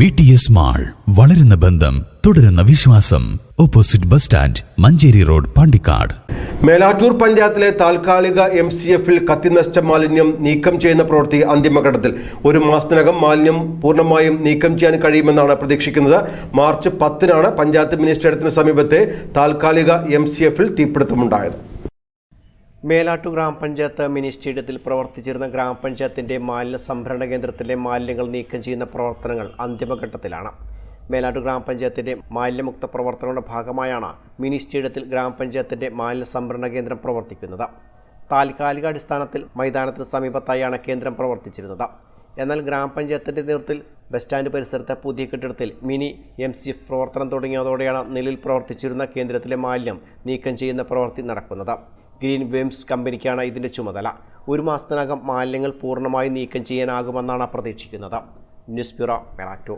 V T S mall വളരുന്ന ബന്ധം തുടരുന്ന വിശ്വാസം. Opposite bus stand Manjeri road Pandikkad. Melattur പഞ്ചായത്തിലെ താൽക്കാലിക എം സി എഫിൽ കത്തിനശിച്ച മാലിന്യം നീക്കം ചെയ്യുന്ന പ്രവൃത്തി അന്തിമഘട്ടത്തിൽ. ഒരു മാസത്തിനകം മാലിന്യം പൂർണമായും നീക്കം ചെയ്യാൻ കഴിയുമെന്നാണ് പ്രതീക്ഷിക്കുന്നത്. മാർച്ച് പത്തിനാണ് പഞ്ചായത്ത് മിനിസ്റ്റേറിയത്തിന് സമീപത്തെ താൽക്കാലിക എം സി എഫിൽ തീപിടുത്തമുണ്ടായത്. മേലാട്ടു ഗ്രാമപഞ്ചായത്ത് മിനി സ്റ്റേഡിയത്തിൽ പ്രവർത്തിച്ചിരുന്ന ഗ്രാമപഞ്ചായത്തിന്റെ മാലിന്യ സംഭരണ കേന്ദ്രത്തിലെ മാലിന്യങ്ങൾ നീക്കം ചെയ്യുന്ന പ്രവർത്തനങ്ങൾ അന്തിമഘട്ടത്തിലാണ്. മേലാട്ടു ഗ്രാമപഞ്ചായത്തിന്റെ മാലിന്യമുക്ത പ്രവർത്തനങ്ങളുടെ ഭാഗമായാണ് മിനി സ്റ്റേഡിയത്തിൽ ഗ്രാമപഞ്ചായത്തിന്റെ മാലിന്യ സംഭരണ കേന്ദ്രം പ്രവർത്തിക്കുന്നത്. താൽക്കാലിക അടിസ്ഥാനത്തിൽ മൈതാനത്തിന് സമീപത്തായാണ് കേന്ദ്രം പ്രവർത്തിച്ചിരുന്നത്. എന്നാൽ ഗ്രാമപഞ്ചായത്തിന്റെ നേതൃത്വത്തിൽ ബസ് സ്റ്റാൻഡ് പരിസരത്തെ പുതിയ കെട്ടിടത്തിൽ മിനി എം സി പ്രവർത്തനം തുടങ്ങിയതോടെയാണ് നിലയിൽ പ്രവർത്തിച്ചിരുന്ന കേന്ദ്രത്തിലെ മാലിന്യം നീക്കം ചെയ്യുന്ന പ്രവൃത്തി നടക്കുന്നത്. ഗ്രീൻ വെംസ് കമ്പനിക്കാണ് ഇതിന്റെ ചുമതല. ഒരു മാസത്തിനകം മാലിന്യങ്ങൾ പൂർണമായി നീക്കം ചെയ്യാനാകുമെന്നാണ് പ്രതീക്ഷിക്കുന്നത്. News bureau മെറാറ്റോ